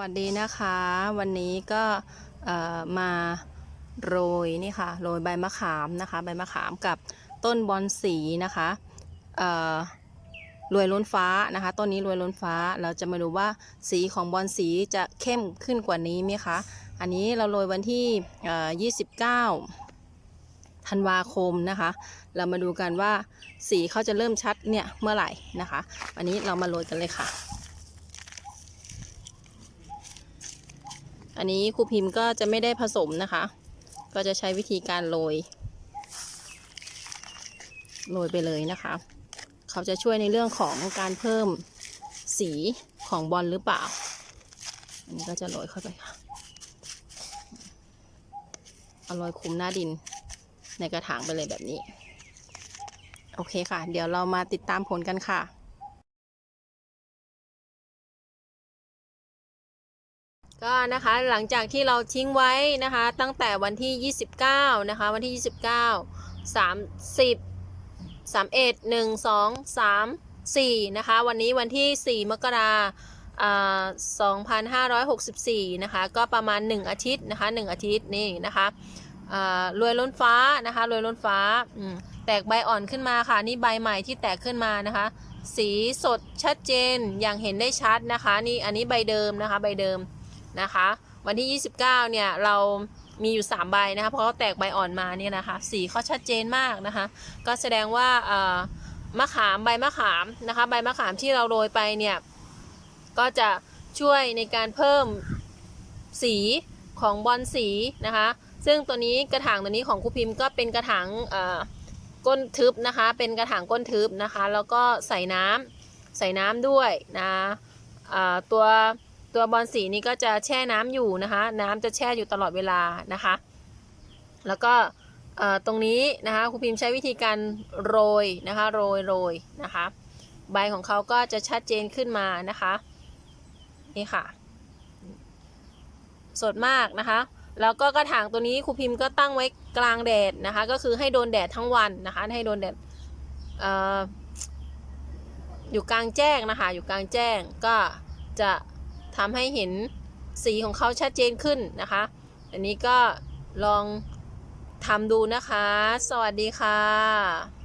วัสดีนะคะ วันนี้ก็มาโรยนี่ค่ะโรยใบมะขามนะคะ ใบมะขามกับต้นบอนสีนะคะรวยล้นฟ้านะคะต้นนี้รวยล้นฟ้าเราจะมาดูว่าสีของบอนสีจะเข้มขึ้นกว่านี้ไหมคะอันนี้เราโรยวันที่ 29 ธันวาคมนะคะ เรามาดูกันว่าสีเขาจะเริ่มชัดเนี่ยเมื่อไหร่นะคะ วันนี้เรามาโรยกันเลยค่ะ อันนี้ครูพิมพ์ก็จะไม่ได้ผสมนะคะ ก็จะใช้วิธีการโรย โรยไปเลยนะคะ เขาจะช่วยในเรื่องของการเพิ่มสีของบอลหรือเปล่า อันนี้ก็จะโรยเข้าไปค่ะเอาโรยคุมหน้าดินในกระถางไปเลยแบบนี้ โอเคค่ะ เดี๋ยวเรามาติดตามผลกันค่ะ ก็นะคะหลังจากที่เราทิ้งไว้นะคะ ตั้งแต่วันที่ 29 นะคะ วันที่ 29 30 31 1 2 3 4นะคะ วันนี้วันที่ 4 มกราอ่า2564 นะคะ ก็ประมาณ 1 อาทิตย์นะคะ 1 อาทิตย์นี่นะคะรวยล้นฟ้านะคะรวยล้นฟ้าแตกใบอ่อนขึ้นมาค่ะ นี่ใบใหม่ที่แตกขึ้นมานะคะ สีสดชัดเจนอย่างเห็นได้ชัดนะคะ นี่อันนี้ใบเดิมนะคะ ใบเดิม นะคะ วันที่ 29 เนี่ย เรามีอยู่ 3 ใบนะคะ เพราะเขาแตกใบอ่อนมาเนี่ยนะคะ สีเขาชัดเจนมากนะคะ ก็แสดงว่ามะขามใบมะขามนะคะ ใบมะขามที่เราโรยไปเนี่ย ก็จะช่วยในการเพิ่มสีของบอลสีนะคะ ซึ่งตัวนี้กระถางตัวนี้ของครูพิมพ์ก็เป็นกระถางก้นทึบนะคะ เป็นกระถางก้นทึบนะคะ แล้วก็ใส่น้ำใส่น้ำด้วยนะตัว ตัวบอลสีนี้ก็จะแช่น้ำอยู่นะคะ น้ำจะแช่อยู่ตลอดเวลานะคะ แล้วก็ตรงนี้นะคะครูพิมพ์ใช้วิธีการโรยนะคะโรยโรยนะคะ ใบของเขาก็จะชัดเจนขึ้นมานะคะนี่ค่ะ สดมากนะคะ แล้วก็กระถางตัวนี้ครูพิมพ์ก็ตั้งไว้กลางแดดนะคะ ก็คือให้โดนแดดทั้งวันนะคะ ให้โดนแดดออยู่กลางแจ้งนะคะ อยู่กลางแจ้งก็จะ ทำให้เห็นสีของเขาชัดเจนขึ้นนะคะ อันนี้ก็ลองทำดูนะคะ สวัสดีค่ะ